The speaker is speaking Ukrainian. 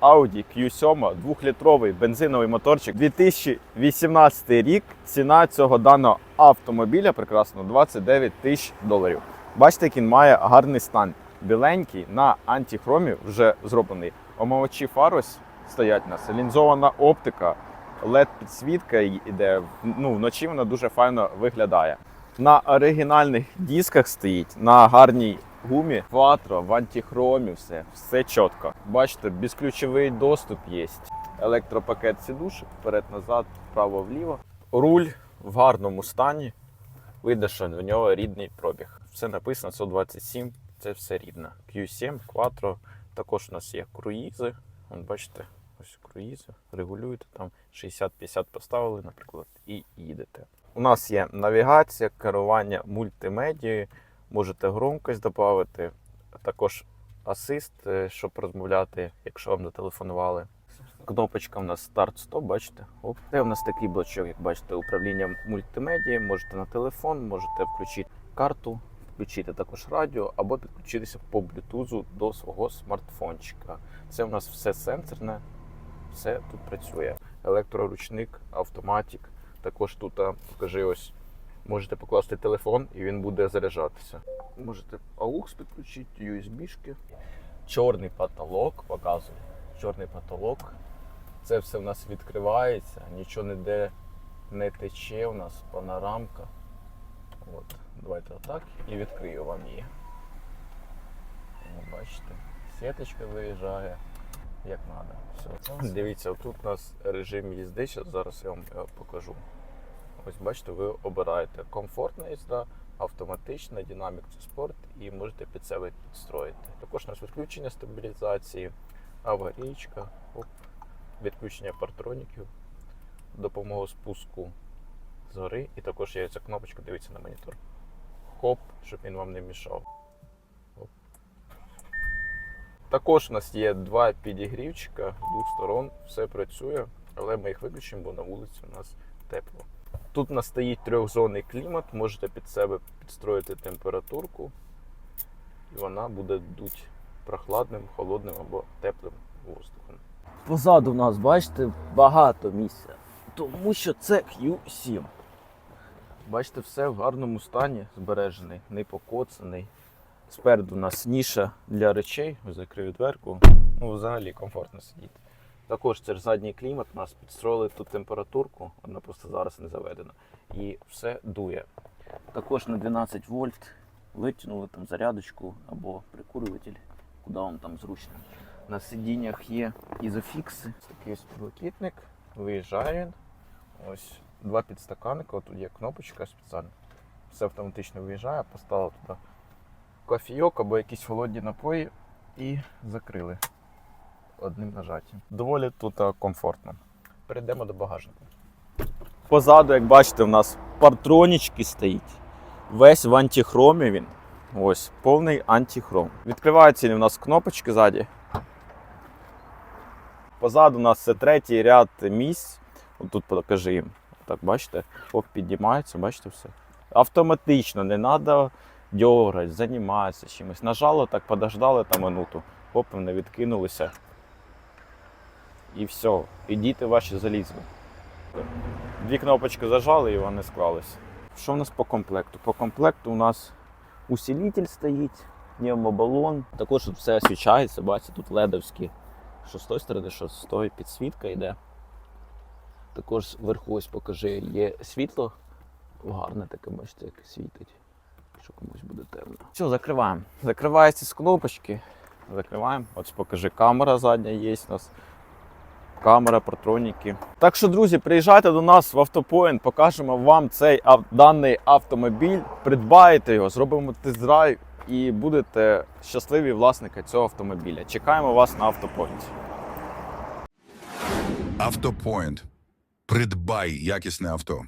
Audi Q7, 2-літровий бензиновий моторчик. 2018 рік. Ціна цього даного автомобіля прекрасно 29 тисяч доларів. Бачите, як він має гарний стан. Біленький на антихромі вже зроблений. Омивачі фар ось стоять у нас. Лінзована оптика, led підсвітка йде. Ну, вночі вона дуже файно виглядає. На оригінальних дисках стоїть, на гарній гумі, кватро, в антихромі, все, все чітко. Бачите, безключовий доступ є. Електропакет сідушок, вперед-назад, вправо-вліво. Руль в гарному стані. Видно, що в нього рідний пробіг. Все написано 127, це все рідне. Q7, Quattro. Також у нас є круїзи. Вон, бачите, ось круїзи. Регулюєте там 60-50 поставили, наприклад, і їдете. У нас є навігація, керування мультимедією, можете громкость додати, також асист, е, щоб розмовляти, якщо вам зателефонували. Кнопочка у нас старт-стоп, бачите? Оп. Це у нас такий блочок, як бачите, управління мультимедією. Можете на телефон, можете включити карту, включити також радіо або підключитися по блютузу до свого смартфончика. Це у нас все сенсорне, все тут працює. Електроручник, автоматик. Також тут покажи ось. Можете покласти телефон і він буде заряджатися. Можете AUX підключити, USB-шки. Чорний потолок показує. Чорний потолок. Це все в нас відкривається, нічого ніде не тече. У нас панорамка. От, давайте отак і відкрию вам її. Бачите, сіточка виїжджає як треба. Дивіться, тут у нас режим їзди. Зараз я вам е, покажу. Ось бачите, ви обираєте комфортна їзда, автоматична, динамік це спорт і можете під себе підстроїти. Також у нас відключення стабілізації, аварійка, відключення партроніків, допомогу спуску згори. І також є ця кнопочка, дивіться на монітор. Хоп, щоб він вам не мішав. Оп. Також у нас є два підігрівчика з двох сторон, все працює, але ми їх виключимо, бо на вулиці у нас тепло. Тут у нас стоїть трьохзонний клімат, можете під себе підстроїти температурку, і вона буде дуть прохладним, холодним або теплим воздухом. Позаду у нас, бачите, багато місця, тому що це Q7. Бачите, все в гарному стані збережений, не покоцаний. Спереду у нас ніша для речей, закрию дверку. Ну, взагалі комфортно сидіти. Також це ж задній клімат, нас підстроїли тут температурку, вона просто зараз не заведена. І все дує. Також на 12 вольт витягнули там зарядочку або прикурюватель, куди вам там зручно. На сидіннях є ізофікси. Такий ось підлокітник, виїжджає він. Ось два підстаканника, тут є кнопочка спеціальна. Все автоматично виїжджає, поставили туди кофійок або якісь холодні напої і закрили одним нажаттям. Доволі тут комфортно. Перейдемо до багажника. Позаду, як бачите, у нас партронічки стоїть. Весь в антихромі він. Ось, повний антихром. Відкриваються у нас кнопочки ззаді. Позаду у нас це третій ряд місць. Тут покажи їм. Так, бачите? Оп, піднімається, бачите все. Автоматично, не треба дьоргати, займатися чимось. Нажало, так подождали там минуту. Оп, вони відкинулися. І все. І діти ваші залізли. Дві кнопочки зажали і вони склалися. Що в нас по комплекту? По комплекту у нас усилитель стоїть, пневмобалон. Також тут все освічається, бачите, тут ледовські. Що з тої сторони, що з тої підсвітка йде. Також вверху ось покажи, є світло. Гарне таке, бачите, як світить. Якщо комусь буде темно. Все, закриваємо. Закриваються з кнопочки. Закриваємо. Ось покажи, камера задня є у нас. Камера, протроніки. Так що, друзі, приїжджайте до нас в автопоінт, покажемо вам цей даний автомобіль, придбаєте його, зробимо тест-драйв і будете щасливі власники цього автомобіля. Чекаємо вас на автопоінті. Автопоінт. Придбай якісне авто.